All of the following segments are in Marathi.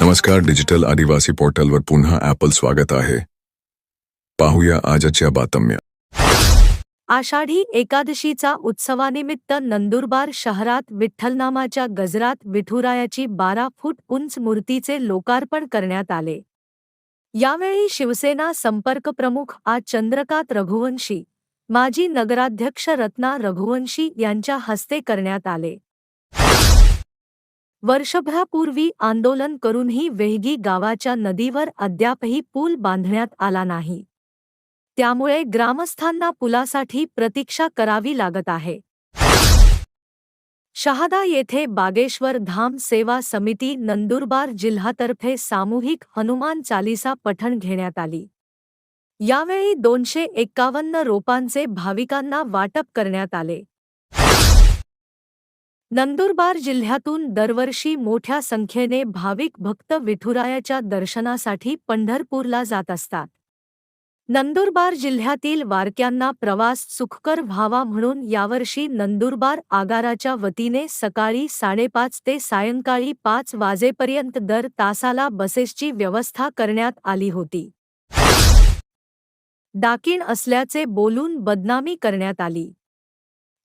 नमस्कार डिजिटल आदिवासी पोर्टलवर पुन्हा ॲपल स्वागत आहे. पाहूया आजच्या बातम्या. आषाढी एकादशीचा उत्सवानिमित्त नंदुरबार शहरात विठ्ठलनामाच्या गजरात विठुरायाची बारा फूट उंच मूर्तीचे लोकार्पण करण्यात आले. यावेळी शिवसेना संपर्क प्रमुख आ चंद्रकांत रघुवंशी माजी नगराध्यक्ष रत्ना रघुवंशी यांच्या हस्ते करण्यात आले. वर्षभरापूर्वी आंदोलन करूनही वेहगी गावाच्या नदीवर अद्यापही पूल बांधण्यात आला नाही. त्यामुळे ग्रामस्थांना पुलासाठी प्रतीक्षा करावी लागत आहे. शहादा येथे बागेश्वर धाम सेवा समिती नंदुरबार जिल्हातर्फे सामूहिक हनुमान चालिसा पठण घेण्यात आली. यावेळी दोनशे एक्कावन्न रोपांचे भाविकांना वाटप करण्यात आले. नंदुरबार जिल्ह्यातून दरवर्षी मोठ्या संख्येने भाविक भक्त विठुरायाच्या दर्शनासाठी पंढरपूरला जात असतात. नंदुरबार जिल्ह्यातील वारक्यांना प्रवास सुखकर व्हावा म्हणून यावर्षी नंदुरबार आगाराच्या वतीने सकाळी साडेपाच ते सायंकाळी पाच वाजेपर्यंत दर तासाला बसेसची व्यवस्था करण्यात आली होती. डाकीण असल्याचे बोलून बदनामी करण्यात आली.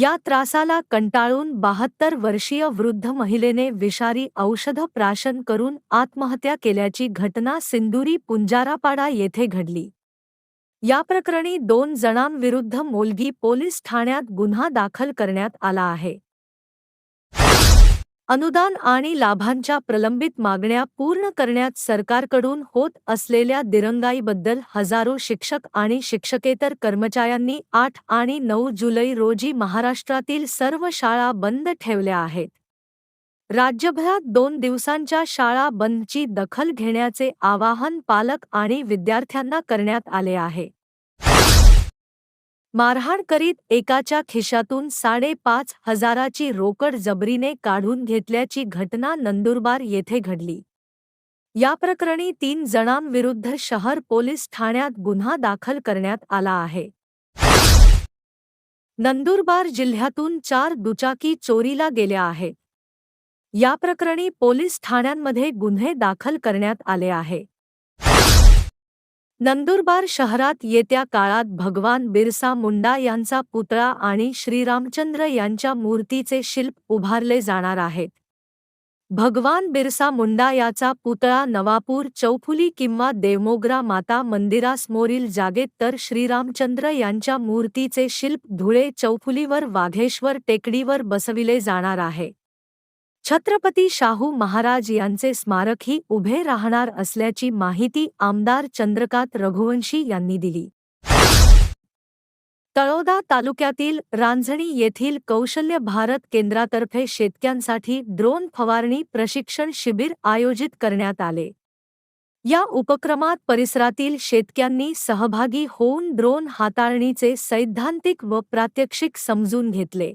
या त्रासाला कंटाळून बहात्तर वर्षीय वृद्ध महिलेने विषारी औषध प्राशन करून आत्महत्या केल्याची घटना सिंदुरी पुंजारापाडा येथे घडली. या प्रकरणी दोन जणांविरुद्ध मोलगी पोलीस ठाण्यात गुन्हा दाखल करण्यात आला आहे. अनुदान आणि लाभांच्या प्रलंबित मागण्या पूर्ण करण्यात सरकारकडून होत असलेल्या दिरंगाईबद्दल हजारो शिक्षक आणि शिक्षकेतर कर्मचाऱ्यांनी आठ आणि नऊ जुलै रोजी महाराष्ट्रातील सर्व शाळा बंद ठेवल्या आहेत. राज्यभरात दोन दिवसांच्या शाळा बंदची दखल घेण्याचे आवाहन पालक आणि विद्यार्थ्यांना करण्यात आले आहे. मारहाण करीत एकाच्या खिशातून साडेपाच हजाराची रोकड जबरीने काढून घेतल्याची घटना नंदुरबार येथे घडली. या प्रकरणी तीन जणांविरुद्ध शहर पोलीस ठाण्यात गुन्हा दाखल करण्यात आला आहे. नंदुरबार जिल्ह्यातून चार दुचाकी चोरीला गेल्या आहेत. या प्रकरणी पोलीस ठाण्यांमध्ये गुन्हे दाखल करण्यात आले आहे. नंदुरबार शहरात येत्या काळात भगवान बिरसा मुंडा यांचा पुतळा आणि श्रीरामचंद्र यांच्या मूर्तीचे शिल्प उभारले जाणार आहेत. भगवान बिरसा मुंडा याचा पुतळा नवापूर चौफुली किंवा देवमोगरा माता मंदिरासमोरील जागेत तर श्रीरामचंद्र यांच्या मूर्तीचे शिल्प धुळे चौफुलीवर वाघेश्वर टेकडीवर बसविले जाणार आहे. छत्रपती शाहू महाराज यांचे स्मारकही उभे राहणार असल्याची माहिती आमदार चंद्रकांत रघुवंशी यांनी दिली. तळोदा तालुक्यातील रांझणी येथील कौशल्य भारत केंद्रातर्फे शेतक्यांसाठी ड्रोन फवारणी प्रशिक्षण शिबिर आयोजित करण्यात आले. या उपक्रमात परिसरातील शेतक्यांनी सहभागी होऊन ड्रोन हाताळणीचे सैद्धांतिक व प्रात्यक्षिक समजून घेतले.